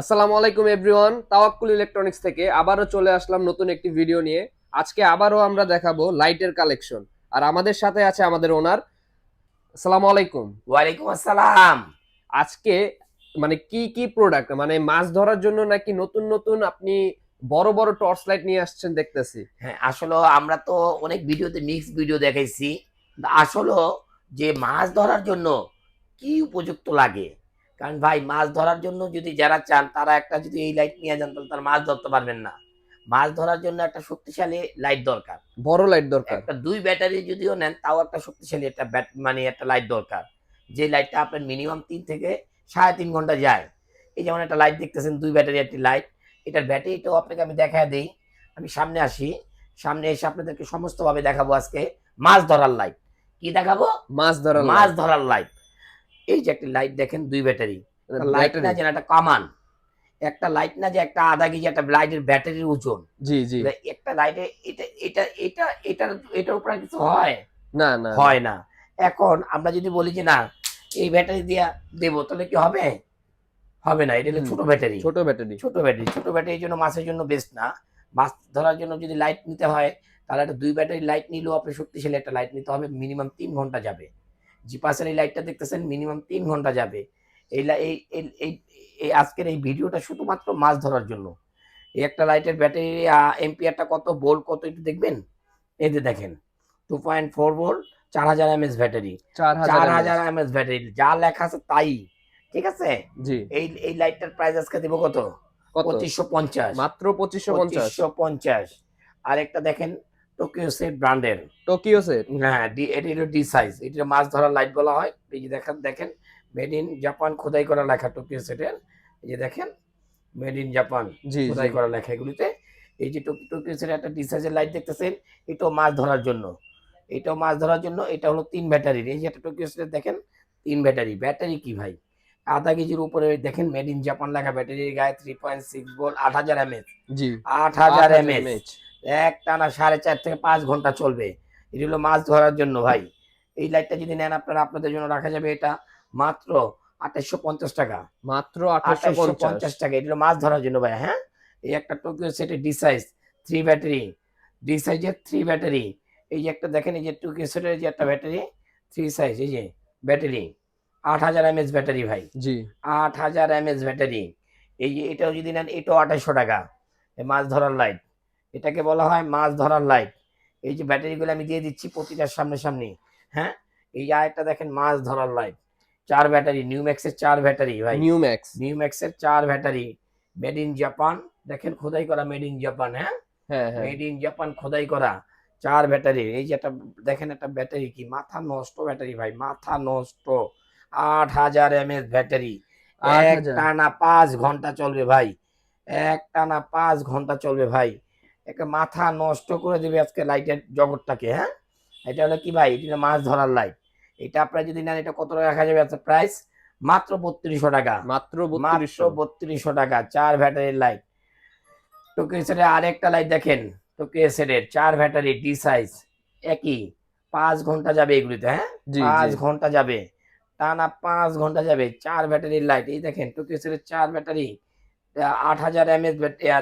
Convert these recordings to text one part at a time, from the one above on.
আসসালামু আলাইকুম এভরিওয়ান তাওয়াক্কুল ইলেকট্রনিক্স থেকে আবারও চলে আসলাম নতুন একটি ভিডিও নিয়ে। আজকে আবারও আমরা দেখাবো লাইটের কালেকশন। আর আমাদের সাথে আছে আমাদের ওনার। আসসালামু আলাইকুম। ওয়ালাইকুম আসসালাম। আজকে মানে কি কি প্রোডাক্ট মানে মাছ ধরার জন্য নাকি নতুন নতুন আপনি বড় বড় টর্চ লাইট নিয়ে আসছেন দেখতেছি? হ্যাঁ আসলে আমরা তো অনেক ভিডিওতে মিক্স ভিডিও দেখাইছি। আসলে যে মাছ ধরার জন্য কি উপযুক্ত লাগে? কারণ ভাই মাছ ধরার জন্য যদি যারা চান তারা একটা যদি এই লাইট নিয়ে যান তাহলে তারা মাছ ধরতে পারবেন না। মাছ ধরার জন্য একটা শক্তিশালী লাইট দরকার। বড় লাইট দরকার। একটা দুই ব্যাটারি যদিও নেন তাও একটা শক্তিশালী একটা ব্যাট মানে একটা লাইট দরকার। যে লাইটটা আপনার মিনিমাম তিন থেকে সাড়ে তিন ঘণ্টা যায়। এই যেমন একটা লাইট দেখতেছেন দুই ব্যাটারি একটি লাইট এটার ব্যাটারিটাও আপনাকে আমি দেখা দিই। আমি সামনে আসি। সামনে এসে আপনাদেরকে সমস্তভাবে দেখাবো আজকে মাছ ধরার লাইট কি দেখাবো? মাছ ধরার মাছ ধরার লাইট এই যে একটা লাইট দেখেন দুই ব্যাটারি লাইট না যেন একটা কামান একটা লাইট না যে একটা আধা কেজি একটা লাইটের ব্যাটারির ওজন। জি জি। একটা লাইটে এটা এটা এটা এটার এটার উপর কিছু হয়? না না হয় না। এখন আমরা যদি বলি যে না এই ব্যাটারি দিয়া দেবো তাহলে কি হবে? হবে না এটা ছোট ব্যাটারি ছোট ব্যাটারি ছোট ব্যাটারি ছোট ব্যাটারির জন্য মাছের জন্য বেস্ট না। মাছ ধরার জন্য যদি লাইট নিতে হয় তাহলে একটা দুই ব্যাটারি লাইট নিলেও আপনি শক্তিশালী একটা লাইট নিতে হবে। মিনিমাম তিন ঘণ্টা যাবে। জিপাসের এই লাইটটা দেখতেছেন মিনিমাম তিন ঘণ্টা যাবে। এই এই আজকের এই ভিডিওটা শুধুমাত্র মাছ ধরার জন্য। এই একটা লাইটের ব্যাটারি এম্পিয়ারটা কত বোল্ট কত একটু দেখবেন? এই যে দেখেন টু পয়েন্ট ফোর ভোল্ট চার হাজার এমএস ব্যাটারি চার হাজার হাজার এমএস ব্যাটারি যা লেখা আছে তাই। ঠিক আছে? জি। এই এই লাইটটার প্রাইস আজকে দিব কত? পঁচিশশো পঞ্চাশ। মাত্র পঁচিশশো পঞ্চাশ। পঁচিশশো পঞ্চাশ। আর একটা দেখেন টোকিও সেট ব্র্যান্ডের টোকিও সেট হ্যাঁ ডি এটি হলো ডি সাইজ এটা মাছ ধরার লাইট বলা হয়। এই যে দেখেন দেখেন মেড ইন জাপান খোদাই করা লেখা টোকিও সেটের এই যে দেখেন মেড ইন জাপান খোদাই করা লেখা এগুলিতে। এই যে টোকি- টোকিও সেটের একটা ডি সাইজের লাইট দেখতেছেন এটাও মাছ ধরার জন্য। এটাও মাছ ধরার জন্য এটা হলো তিন ব্যাটারির এই যে একটা টোকিও সেটের দেখেন তিন ব্যাটারি ব্যাটারি কি ভাই? আধা কেজির উপরে দেখেন মেড ইন জাপান লেখা ব্যাটারির গায়ে থ্রি পয়েন্ট সিক্স ভোল্ট আট হাজার এমএচ জি। আট হাজার আট এমএচ এক টানা সাড়ে চার থেকে পাঁচ ঘণ্টা চলবে। এটি হলো মাছ ধরার জন্য ভাই। এই লাইটটা যদি নেন আপনারা আপনাদের জন্য রাখা যাবে এটা মাত্র আঠাশশো পঞ্চাশ টাকা। মাত্র আঠাশশো পঞ্চাশ। টাকা। এটি হলো মাছ ধরার জন্য ভাই হ্যাঁ? এই একটা টোকিও সেটের D size three battery D সাইজের থ্রি ব্যাটারি এই যে একটা দেখেন এই যে টোকিও সেটের যে একটা ব্যাটারি থ্রি সাইজ এই যে ব্যাটারি আট হাজার এমএস ব্যাটারি ভাই। জি। আট হাজার এমএস ব্যাটারি এই যে এটাও যদি নেন এটাও আঠাশশো টাকা। মাছ ধরার লাইট এটাকে বলা হয় মাছ ধরার লাইট এই যে ব্যাটারিগুলো আমি দিয়ে দিচ্ছি প্রতিটার সামনে সামনে হ্যাঁ? এই আরেকটা দেখেন মাছ ধরার লাইট চার ব্যাটারি নিউ ম্যাক্সের চার ব্যাটারি ভাই। নিউ ম্যাক্স নিউ ম্যাক্সের চার ব্যাটারি মেড ইন জাপান দেখেন খোদাই করা মেড ইন জাপান হ্যাঁ? হ্যাঁ মেড ইন জাপান খোদাই করা চার ব্যাটারি এই যে একটা দেখেন একটা ব্যাটারি কি? মাথা নষ্ট ব্যাটারি ভাই মাথা নষ্ট। আট হাজার এমএস ব্যাটারি এক টানা পাঁচ ঘণ্টা চলবে ভাই। এক টানা পাঁচ ঘণ্টা চলবে ভাই। একটা মাথা নষ্ট করে দেবে আজকে লাইটের জগৎটাকে হ্যাঁ? এটা হলো কি ভাই? এটা মাছ ধরার লাইট এটা আপনার যদি নেন এটা কত টাকা রাখা যাবে আচ্ছা প্রাইস মাত্র বত্রিশশো টাকা। মাত্র মাত্র বত্রিশশো। টাকা চার ব্যাটারির লাইট টোকিও সেটের আরেকটা লাইট দেখেন। টোকিও সেটের চার ব্যাটারি ডি সাইজ একই। পাঁচ ঘণ্টা যাবে এগুলিতে হ্যাঁ? পাঁচ ঘণ্টা যাবে। টানা পাঁচ ঘণ্টা যাবে চার ব্যাটারির লাইট এই দেখেন টোকিও সেটের চার ব্যাটারি আট হাজার এমএস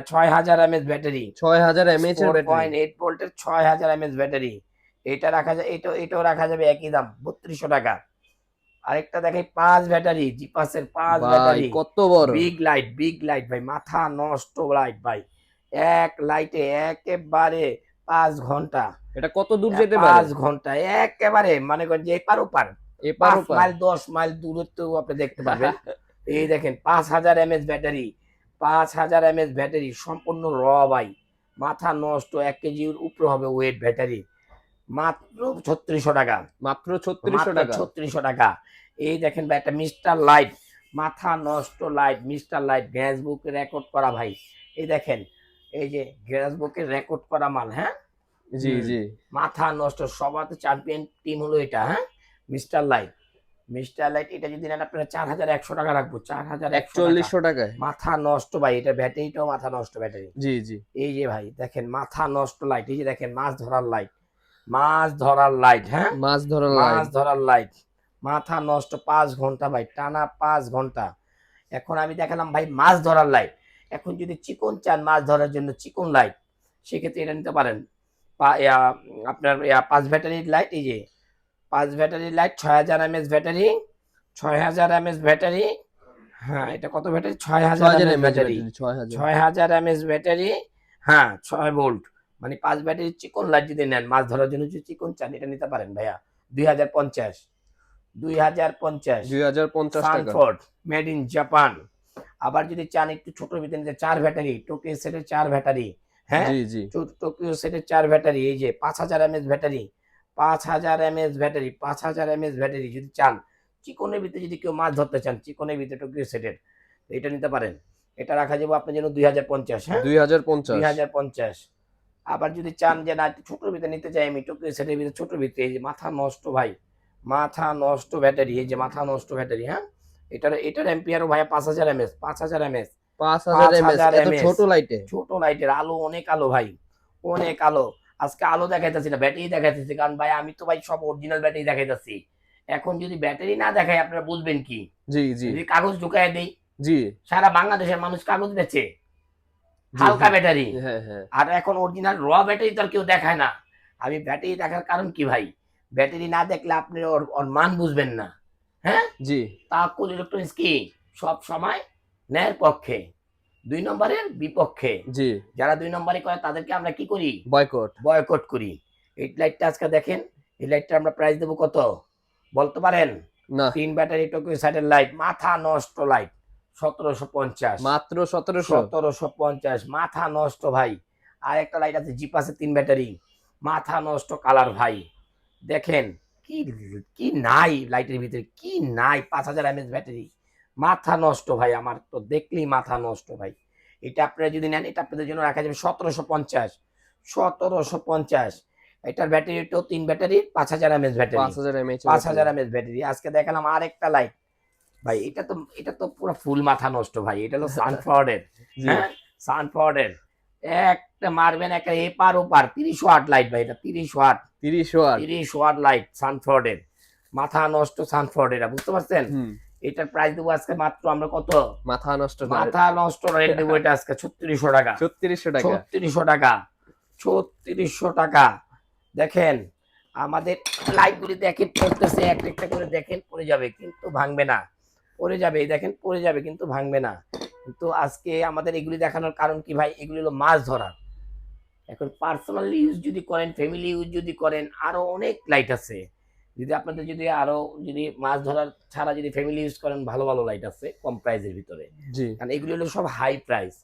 ছয় হাজার এমএস ব্যাটারি ছয় হাজার এমএচ এর পয়েন্ট এইট ভোল্টের ছয় হাজার এমএস ব্যাটারি এটা রাখা যায় এটাও এটাও রাখা যাবে একই দাম বত্রিশশো টাকা। আরেকটা দেখে পাঁচ ব্যাটারি জিপাসের পাঁচ ব্যাটারি কত বড়। বিগ লাইট বিগ লাইট ভাই মাথা নষ্ট লাইট ভাই। এক লাইটে একেবারে পাঁচ ঘণ্টা। এটা কত দূর যেতে পাঁচ ঘণ্টা একেবারে মানে করেন যে এপার ওপার। এপার মাইল দশ মাইল দূরত্ব আপনি দেখতে পাবেন এই দেখেন পাঁচ হাজার এমএস ব্যাটারি পাঁচ হাজার এমএস ব্যাটারি সম্পূর্ণ র ভাই। মাথা নষ্ট এক কেজির উপরে হবে ওয়েট ব্যাটারি। মাত্র ছত্রিশশো টাকা। মাত্র ছত্রিশশো টাকা? ছত্রিশশো টাকা। এই দেখেন ভাই একটা মিস্টার লাইট। মাথা নষ্ট লাইট মিস্টার লাইট গ্যাস বুকে রেকর্ড করা ভাই। এই দেখেন এই যে গ্যাস বুকে রেকর্ড করা মাল হ্যাঁ? জি জি। মাথা নষ্ট সবাতে চ্যাম্পিয়ন টিম হলো এটা হ্যাঁ? Mister light. মিস্টার লাইট এটা যদি নেন আপনারা চার হাজার একশো টাকা রাখব চার হাজার একচল্লিশশো টাকায়? মাথা নষ্ট ভাই এটা ব্যাটারিটাও মাথা নষ্ট ব্যাটারি জি জি। এই যে ভাই দেখেন মাথা নষ্ট লাইট এই যে দেখেন মাছ ধরার লাইট মাছ ধরার লাইট হ্যাঁ? মাছ ধরার মাছ ধরার লাইট মাথা নষ্ট পাঁচ ঘণ্টা ভাই টানা পাঁচ ঘণ্টা। এখন আমি দেখালাম ভাই মাছ ধরার লাইট এখন যদি চিকন চান মাছ ধরার জন্য চিকন লাইট সেক্ষেত্রে এটা নিতে পারেন। আপনার পাঁচ ব্যাটারির লাইট এই যে। পাঁচ ব্যাটারি লাইট ছয় হাজার এমএস ব্যাটারি ছয় হাজার এমএস ব্যাটারি হ্যাঁ এটা কত ব্যাটারি? ছয় হাজার ছয় হাজার এমএস ব্যাটারি। ছয় হাজার। এমএস ব্যাটারি হ্যাঁ ছয় ভোল্ট। মানে পাঁচ ব্যাটারি চিকন লাইট যদি নেন মাছ ধরার জন্য যদি চিকন চান এটা নিতে পারেন ভাইয়া। দুই হাজার পঞ্চাশ। দুই হাজার পঞ্চাশ। দুই হাজার পঞ্চাশ মেড ইন জাপান আবার যদি চান একটু ছোট ভিতরে নিতে চার ব্যাটারি টোকিও সেটের চার ব্যাটারি হ্যাঁ? টোকিও সেটের চার ব্যাটারি এই যে পাঁচ হাজার এমএস ব্যাটারি পাঁচ হাজার এমএস ব্যাটারি পাঁচ হাজার এমএস ব্যাটারি যদি চান চিকনের ভিতরে যদি কেউ মাছ ধরতে চান চিকনের ভিতরে টোকিও সেটের এটা নিতে পারেন। এটা রাখা যাবে আপনার জন্য দুই হাজার পঞ্চাশ হ্যাঁ? দুই হাজার পঞ্চাশ। দুই হাজার পঞ্চাশ। আবার যদি চান যে না ছোটোর ভিতরে নিতে চাই আমি টোকিও সেটের ভিতরে ছোটোর ভিতরে এই যে মাথা নষ্ট ভাই মাথা নষ্ট ব্যাটারি এই যে মাথা নষ্ট ব্যাটারি হ্যাঁ? এটার এটার এম্পিয়ারও ভাই পাঁচ হাজার এমএস পাঁচ হাজার পাঁচ হাজার পাঁচ হাজার এত MS ছোট লাইটে ছোট লাইটের আলো অনেক আলো ভাই অনেক আলো। আজকে আলো দেখাইতেছি না ব্যাটারি দেখাইতেছি। কারণ ভাই আমি তো ভাই সব অরিজিনাল ব্যাটারি দেখাইতেছি। এখন যদি ব্যাটারি না দেখাই আপনারা বুঝবেন কি? জি জি। যদি কাগজ ঢুকাই দেই জি। সারা বাংলাদেশের মানুষ কাগজ বেচে। হালকা ব্যাটারি হ্যাঁ আর এখন অরিজিনাল র ব্যাটারি তো আর কেউ দেখায় না। আমি ব্যাটারি দেখার কারণ কি ভাই? ব্যাটারি না দেখলে আপনি ওর ওর মান বুঝবেন না। হ্যাঁ? জি। তা তাকুল ইলেকট্রনিক্স কি? সব সময় ন্যায়ের পক্ষে। দুই নম্বরের বিপক্ষে। জি। যারা দুই নম্বরে করে তাদেরকে আমরা কি করি? বয়কট বয়কট করি। এই লাইটটা আজকে দেখেন এই লাইটটা আমরা প্রাইস দেবো কত? বলতে পারেন? না। তিন ব্যাটারি টোকিও সাইডের লাইট মাথা নষ্ট লাইট সতেরোশো পঞ্চাশ। মাত্র সতেরোশো। সতেরোশো পঞ্চাশ মাথা নষ্ট ভাই। আর একটা লাইট আছে জিপ আছে তিন ব্যাটারি। মাথা নষ্ট কালার ভাই। দেখেন কি কি নাই লাইটের ভিতরে কি নাই পাঁচ হাজার এমএস ব্যাটারি। মাথা নষ্ট ভাই আমার তো দেখলেই মাথা নষ্ট ভাই। এটা আপনারা যদি নেন এটা আপনাদের জন্য রাখা যাবে সতেরোশো পঞ্চাশ। সতেরোশো পঞ্চাশ। এটার ব্যাটারি তো তিন ব্যাটারি পাঁচ হাজার এমএস ব্যাটারি পাঁচ হাজার এমএস ব্যাটারি আজকে দেখালাম আর একটা লাইট ভাই এটা তো এটা তো পুরো ফুল মাথা নষ্ট ভাই। এটা হলো সানফ্লাওয়ারের হ্যাঁ? সানফ্লাওয়ারের একটা মারবেন একটা এপার ওপার। তিরিশ ওয়াট লাইট ভাই এটা তিরিশ ওয়াট। তিরিশ ওয়াট। তিরিশ ওয়াট লাইট সানফ্লাওয়ারের মাথা নষ্ট সানফ্লাওয়ারের বুঝতে পারছেন? এটার প্রাইস দেবো আজকে মাত্র আমরা কত? মাথা নষ্ট মাথা নষ্ট রেট দেবো এটা আজকে ছত্রিশশো টাকা। ছত্রিশশো টাকা। ছত্রিশশো টাকা। ছত্রিশশো টাকা। দেখেন আমাদের লাইটগুলি দেখেন পড়তেছে একটা একটা করে দেখেন পড়ে যাবে কিন্তু ভাঙবে না। পড়ে যাবে দেখেন পড়ে যাবে কিন্তু ভাঙবে না। কিন্তু আজকে আমাদের এগুলি দেখানোর কারণ কি ভাই? এগুলি হলো মাছ ধরার এখন পার্সোনাল ইউজ যদি করেন ফ্যামিলি ইউজ যদি করেন আরও অনেক লাইট আছে। যদি আপনাদের যদি আরও যদি মাছ ধরার ছাড়া যদি ফ্যামিলি ইউজ করেন ভালো ভালো লাইট আছে কম প্রাইসের ভিতরে। কারণ এগুলি হলো সব হাই প্রাইস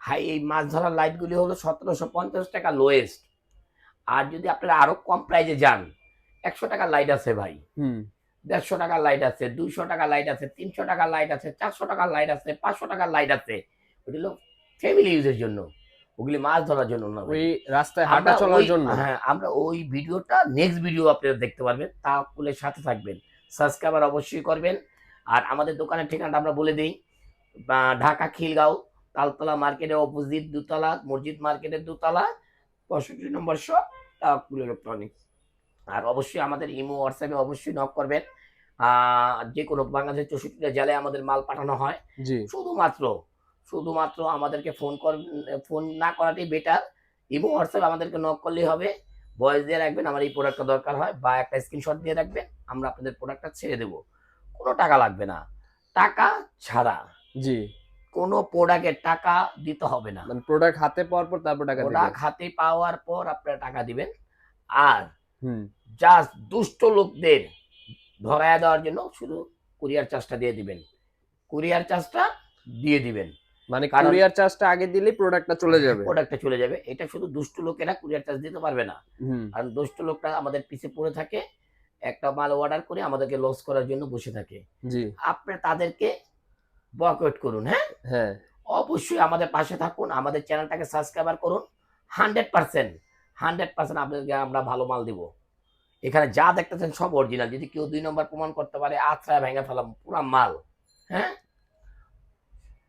হাই এই মাছ ধরার লাইটগুলি হলো সতেরোশো পঞ্চাশ টাকা লোয়েস্ট আর যদি আপনারা আরও কম প্রাইজে যান একশো টাকার লাইট আছে ভাই। হুম। দেড়শো টাকার লাইট আছে দুইশো টাকার লাইট আছে তিনশো টাকার লাইট আছে চারশো টাকার লাইট আছে পাঁচশো টাকার লাইট আছে। ওগুলি হলো ফ্যামিলি ইউজের জন্য। ওগুলি মাছ ধরার জন্য না ওই রাস্তায় হাঁটা চলার জন্য? হ্যাঁ আমরা ওই ভিডিওটা নেক্সট ভিডিও আপনারা দেখতে পারবেন তাকুলের সাথে থাকবেন। সাবস্ক্রাইবার অবশ্যই করবেন। আর আমাদের দোকানের ঠিকানাটা আমরা বলে দিই। ঢাকা খিলগাঁও তালতলা মার্কেটের অপোজিট দুতলা মসজিদ মার্কেটের দুতলা পঁয়ষট্টি নম্বর শপ তাকুল ইলেকট্রনিক্স আর অবশ্যই আমাদের ইমো হোয়াটসঅ্যাপে অবশ্যই নক করবেন। যে কোনো বাংলাদেশের চৌষট্টিটা জেলায় আমাদের মাল পাঠানো হয়। শুধুমাত্র শুধুমাত্র আমাদেরকে ফোন কর ফোন না করাটাই বেটার ইমো হোয়াটসঅ্যাপ আমাদেরকে নক করলেই হবে। ভয়েস দিয়ে রাখবেন আমার এই প্রোডাক্টটা দরকার হয় বা একটা স্ক্রিনশট দিয়ে রাখবেন আমরা আপনাদের প্রোডাক্টটা ছেড়ে দেবো। কোনো টাকা লাগবে না। টাকা ছাড়া জি। কোনো প্রোডাক্টের টাকা দিতে হবে না। মানে প্রোডাক্ট হাতে পাওয়ার পর তারপর টাকা প্রোডাক্ট হাতে পাওয়ার পর আপনারা টাকা দিবেন। আর জাস্ট দুষ্ট লোকদের ধরায় দেওয়ার জন্য শুধু কুরিয়ার চার্জটা দিয়ে দিবেন। কুরিয়ার চার্জটা দিয়ে দিবেন। মানে কুরিয়ার চার্জটা আগে দিলেই প্রোডাক্টটা চলে যাবে। প্রোডাক্টটা চলে যাবে। এটা শুধু দুষ্ট লোকেরা কুরিয়ার চার্জ দিতে পারবে না। কারণ দুষ্ট লোকটা আমাদের পিছে পড়ে থাকে একটা মাল অর্ডার করে আমাদেরকে লস করার জন্য বসে থাকে। জি। আপনি তাদেরকে বয়কট করুন হ্যাঁ? হ্যাঁ। অবশ্যই আমাদের পাশে থাকুন আমাদের চ্যানেলটাকে সাবস্ক্রাইবার করুন। হান্ড্রেড পার্সেন্ট হান্ড্রেড পার্সেন্ট আপনাদেরকে আমরা ভালো মাল দিব। এখানে যা দেখতেছেন সব অরিজিনাল যদি কেউ দুই নম্বর প্রমাণ করতে পারে আত্রায় ভেঙে ফেলাম পুরা মাল হ্যাঁ?